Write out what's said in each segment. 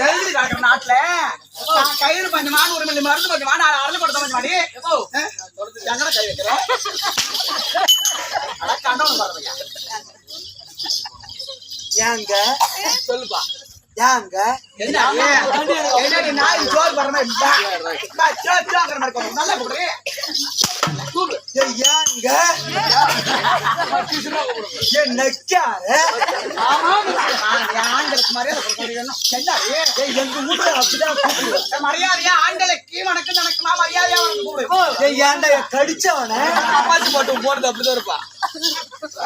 எழுதி கிடக்குற நாட்டுல. கயிறு பஞ்சமான ஒரு மில்லி மருந்து பஞ்சமா நான் அரளி படுத்த பஞ்சமாடி எங்கட கை வைக்கிறேன் கண்டவன் பாருங்க ஏங்க? சொல்லுப்பா. ஏங்க? என்ன நாய் மாதிரி. நல்லா போடுறே. கூப்பிடு. ஏய், ஏங்க? கூப்பிடுவோம் மரியாதையா? ஆண்களுக்கு வணக்கம் நடக்குமா? மரியாதையா வணக்கம் கூப்பிடு. ஏய் ஏன்டா கடிச்சவன? அம்மாச்சி பாட்டு போடுறது அப்படிதான் இருப்பா.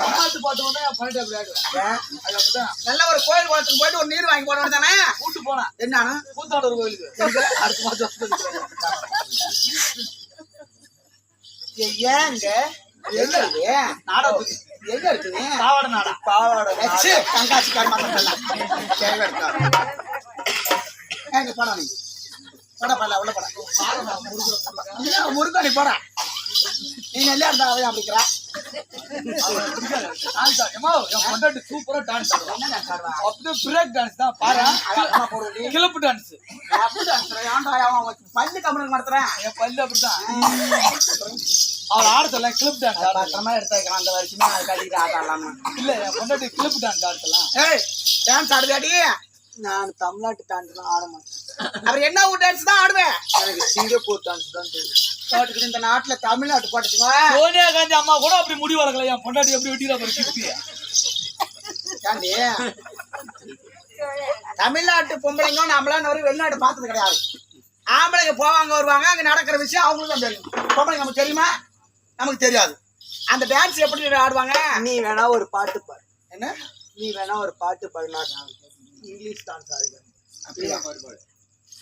அம்மாச்சி பாட்டு வந்து பண்ணிட்டு ஆடுவேன். அது அப்படிதான். நல்ல ஒரு கோயில் குளத்துக்கு போயிட்டு ஒரு நீர் வாங்கி போட வேண்டியதானே கூட்டு போனா. என்னன்னு கூத்தாடூர் கோயிலுக்கு? அடுத்த ஏய், ஏங்க? எங்க இருக்கு நாடகம் எங்க இருக்குது பாவாடை நாடா. பாவாடை நாடா. இருக்கா எங்க போடா நீ. போடா பல உள்ள போடா. முருகா நீ போடா. நீ நல்லா இருந்தா அவன் அப்படிக்கிறா சூப்பரா டான்ஸ் அப்படியே பிரேக் டான்ஸ் தான். பாரு. கிளப்பு டான்ஸ் பல்லு கம்பெனி நடத்துறேன்? என் பல்லு அப்படிதான் அவள் ஆட சொல்ல கிளப் டான்ஸ் பத்திரமா எடுத்து வைக்கிறான் அந்த வருஷமா அது கட்டிக்கிட்டு ஆடலாமா? இல்ல என் பொண்டாட்டி கிளப் டான்ஸ் ஆடலாம் ஏய் டான்ஸ் ஆடுதாடி நான் தமிழ்நாட்டு டான்ஸ் தான் ஆட மாட்டேன். அவர் என்ன ஊர் டான்ஸ் தான் ஆடுவேன்? எனக்கு சிங்கப்பூர் டான்ஸ் தான் தெரியும். போட்டுக்கிட்டு இந்த நாட்டுல தமிழ்நாட்டு போட்டுச்சுங்க சோனியா காந்தி அம்மா கூட அப்படி முடி வளர்க்கல. என் பொண்டாட்டி எப்படி வெட்டிடுறா பாரு தமிழ்நாட்டு பொம்பளைங்க நம்மளாம் ஒரு வெளிநாட்டு பார்த்தது கிடையாது. ஆம்பளைங்க போவாங்க வருவாங்க அங்க நடக்கிற விஷயம் அவங்களுக்கு தான் தெரியும். பொம்பளைங்க நமக்கு தெரியுமா? நமக்கு தெரியாது. அந்த டான்ஸ் எப்படி ஆடுவாங்க? நீ வேணா ஒரு பாட்டு பாடு. என்ன? நீ வேணா ஒரு பாட்டு பாடு நான் இங்கிலீஷ் டான்ஸ் ஆடுவேன். அப்படியா?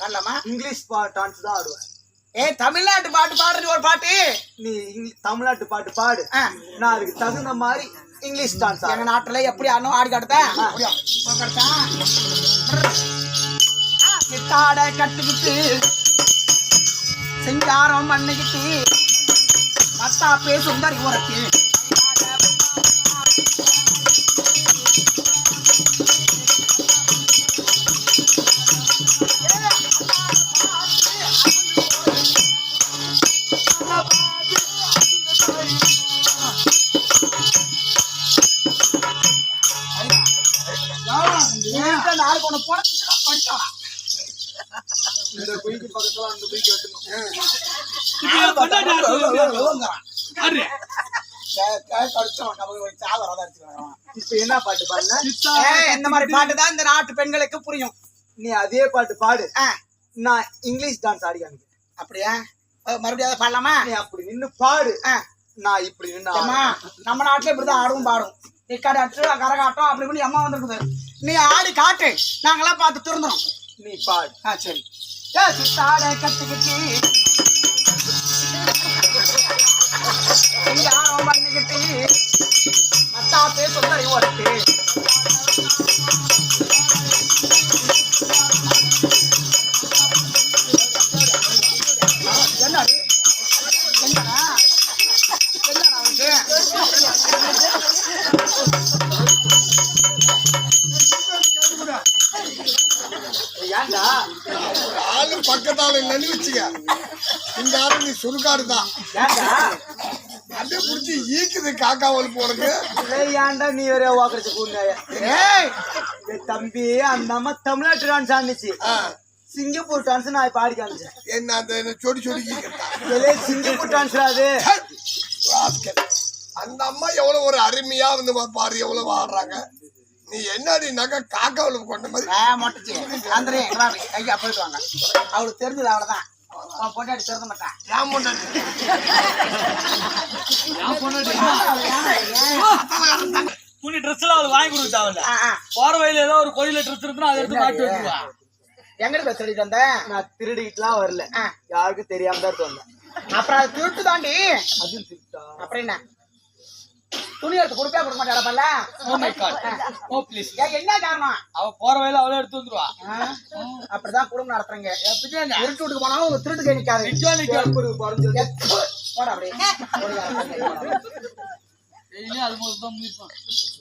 பாடலாமா இங்கிலீஷ் டான்ஸ் தான் ஆடுவேன். ஏய் தமிழ்நாட்டு பாட்டு பாடுறது ஒரு பாட்டு? நீ தமிழ்நாட்டு பாட்டு பாடு. நான் அதுக்கு தகுந்த மாதிரி இங்கிலீஷ் டான்ஸ் எங்க நாட்டுல எப்படி ஆடணும் ஆடி கிட்டாட கட்டுக்கிட்டு செஞ்சாரம் மண்ணிக்கிட்டு மத்தா பே சுந்தரி உரத்து நாலு கொண்டு போன கொஞ்சம் இந்த குயிக்கு பக்கத்துல அந்த குயிக்கு வெட்டணும் இப்ப என் பொண்டாட்டி ஆட சொல்லுங்க. ஆடு. இப்ப என்ன பாட்டு பாடுன? இந்த மாதிரி பாட்டு தான் இந்த நாட்டு பெண்களுக்கு புரியும். நீ அதே பாட்டு பாடு. நான் இங்கிலீஷ் டான்ஸ் ஆடி காமிக்கிறேன். அப்படியா? மறுபடியும் பாடலாமா? நீ அப்படி நின்னு பாடு. நான் இப்படி நின்னு. நம்ம நாட்டுல இப்படிதான் ஆடும் பாடும். இக்கடாட்டு கரகாட்டம் அப்படி இப்படி அம்மா வந்துருக்குது. நீ ஆடி காட்டு. நாங்களாம் பார்த்து திருந்தோம் நீ பாடு. ஆ சரி. ஏ சித்தாட கத்துக்கிட்டு யாரும் பண்ணிக்கிட்டு சுந்தரி ஆளு பக்கத்தால இல்லைன்னு வச்சுக்க இந்த ஆளு நீ சுருக்காடு தான் புடிச்சு ஈக்குது காக்கா வலுப்பு உனக்கு. ஏன்டா நீ வேற வாக்குறது கூண்டாய ஏய். தம்பி அந்த அம்மா தமிழ்நாட்டு டான்ஸ் ஆடிச்சு ஆ, சிங்கப்பூர் டான்ஸ் நான் ஆடி காமிச்சேன் என்ன அந்த சொடி சொடி சிங்கப்பூர் டான்ஸ் அது. அந்த அம்மா எவ்வளவு ஒரு அருமையா வந்து பாரு எவ்வளவு ஆடுறாங்க. நீ என்னடி நகை காக்கா வலுப்பு கொண்ட மாதிரி? மொட்டைச்சி அந்தரே ஐயா போயிட்டு வாங்க. அவளுக்கு தெரிஞ்சது அவ்வளவுதான். அவன் பொண்டாட்டி திறந்த மாட்டான். ஏன் பொண்டாட்டி துணி ட்ரெஸ் எல்லாம் அவளுக்கு வாங்கி கொடுக்க தேவையில்ல. போற வழியில ஏதோ ஒரு கோயில ட்ரெஸ் இருக்குன்னா அதை எடுத்து மாட்டி வச்சுருவா எங்க இருந்து சொல்லிட்டு வந்த? நான் திருடிட்டுலாம் வரல. யாருக்கும் தெரியாம தான் எடுத்து வந்தேன். அப்புறம் அது திருட்டு தாண்டி அது திருட்டா அப்புறம் என்ன? துணி எடுத்து கொடுப்பே கொடுக்க மாட்டாடா பல்ல oh my god oh please என்ன காரணம்? அவ போற வழியில அவளே எடுத்து வந்துருவா? அப்படிதான் குடும்பம் நடத்துறீங்க. எப்படிதான் திருட்டு வீட்டுக்கு போனாலும் உங்க திருட்டு கை நிக்காது. நிஜம் குறைஞ்சது போடா அப்படியே. அது மாதிரி தான் முயற்சி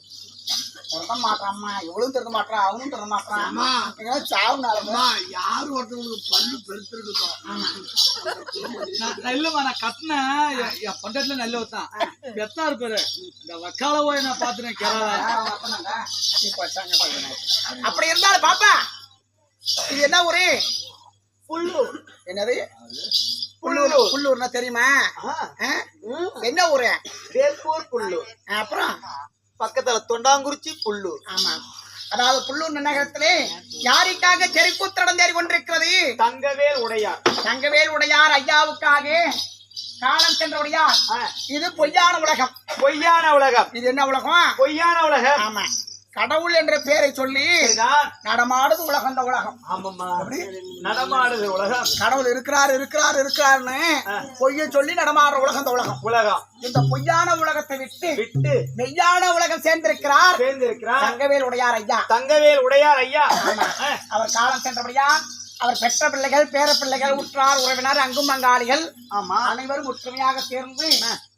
திறந்த மாட்டான்மா இவளும் திறந்த மாட்டான் அவனும் திறந்த மாட்டான் அம்மா. எங்கன்னா சாவு நாளமா அம்மா யார் ஒருத்தவங்களுக்கு பல்லு பெருத்திருக்குதோ நான் நெல்லுமா நான் கட்டினேன். என் பண்டத்துல நெல்லு வைத்தான் எத்தா இருப்பாரு இந்த வக்கால போய் நான் பாத்துனேன் கேரளா. அப்படி இருந்தாலும் பாப்பா இது என்ன ஊரு? புல்லூர். என்னது? புல்லூர். புல்லூர்னா தெரியுமா? என்ன ஊரு? வேப்பூர் புல்லூர். அப்புறம்? பக்கத்துல தொண்டாங்குறிச்சி புல்லூர். ஆமா. அதாவது புல்லூர் நகரத்திலே யாருக்காக தெருக்கூத்திரம் தேறி கொண்டிருக்கிறது? தங்கவேல் உடையார். தங்கவேல் உடையார் ஐயாவுக்காக காலம் சென்ற உடையார் இது பொய்யான உலகம். பொய்யான உலகம். இது என்ன உலகம்? பொய்யான உலகம். ஆமா. கடவுள் என்ற பெயரை சொல்லி நடமாடுது உலகம் இந்த உலகம். நடமாடுது உலகம். கடவுள் இருக்கிறார் இருக்கிறார் இருக்கிறார்னு பொய்யை சொல்லி நடமாடுற உலகம் இந்த உலகம். உலகம். இந்த பொய்யான உலகத்தை விட்டு விட்டு மெய்யான உலகம் சேர்ந்திருக்கிறார். சேர்ந்திருக்கிறார். தங்கவேல் உடையார் ஐயா. தங்கவேல் உடையார் ஐயா. அவர் காலம் சென்றபடியா அவர் பெற்ற பிள்ளைகள் பேர பிள்ளைகள் உற்றார் உறவினர் அங்கும் பங்காளிகள் ஆமா. அனைவரும் ஒற்றுமையாக சேர்ந்து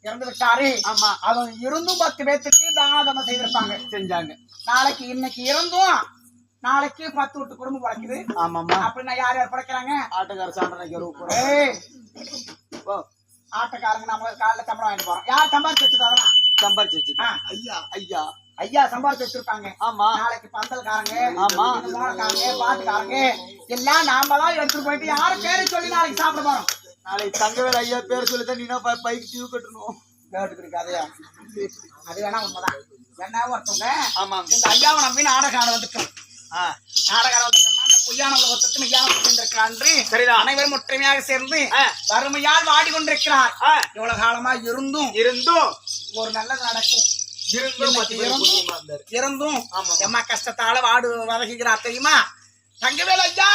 இறந்து விட்டாரு. ஆமா. அவன் இருந்தும் பத்து பேத்துக்கு தான தர்மம் செய்திருப்பாங்க. செஞ்சாங்க. நாளைக்கு இன்னைக்கு இருந்தும் நாளைக்கு பத்து விட்டு குடும்பம் படைக்குது ஆமாம்மா. அப்படின்னா யார் யார் படைக்கிறாங்க ஆட்டுக்கார சாண்டனைக்கு ஆட்டக்காரங்க நம்ம காலைல சம்பளம் வாங்கிட்டு போறோம். யார் சம்பாதிச்சு வச்சுட்டாங்க சம்பாரிச்சு ஐயா ஐயா. ஐயா சம்பாதிச்சு வச்சிருப்பாங்க. ஆமா. நாளைக்கு பந்தல்காரங்க ஆமா. இந்த மோளக்காரங்க பாட்டுக்காரங்க எல்லாம் நாம தான் எடுத்துட்டு போயிட்டு யாரு பேரை சொல்லி நாளைக்கு சாப்பிட போறோம்? நாளைக்கு தங்கவேல் ஐயா பேர் சொல்லித்தான் நீனா பை- பைக் டியூ கட்டணும்? கேட்டுக்கிட்டு கதையா அது வேணா உண்மைதான். என்ன ஒருத்தவங்க ஆமாங்க இந்த ஐயாவை நம்பி நாடகம் ஆட வந்துட்டோம் ஆ, நாடகம் ஆட வந்துட்டோம்னா இந்த பொய்யான உலகத்துக்கு மெய்யான என்று சரிதான். அனைவரும் ஒற்றுமையாக சேர்ந்து வறுமையால் வாடிக்கொண்டிருக்கிறார். இவ்வளவு காலமா இருந்தும் இருந்தும் ஒரு நல்லது நடக்கும். ஆமாம். எம்மா கஷ்டத்தால வாடு வதகுகிறார் தெரியுமா? தங்கவேல் ஐயா!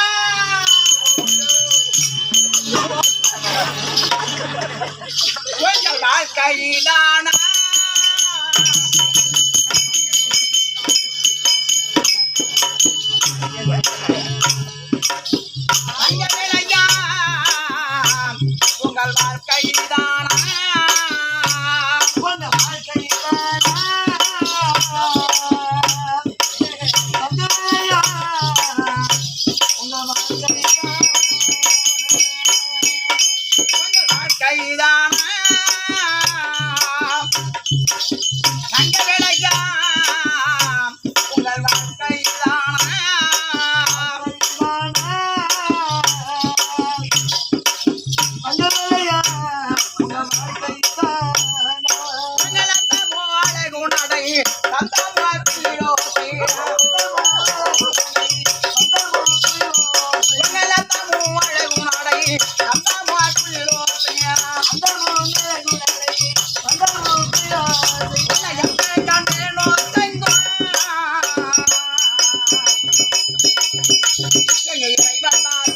வாழ்க்கையிலானா? எங்க இறைவன் நான்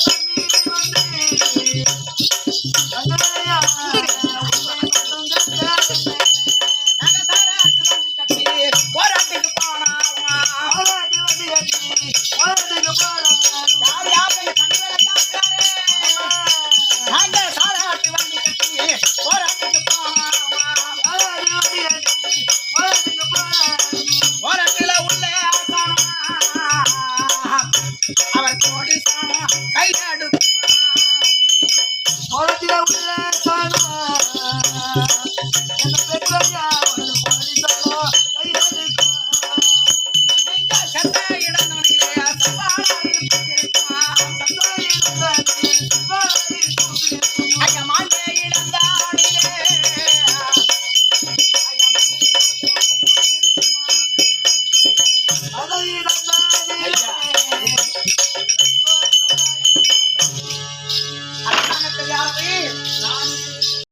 Thank you.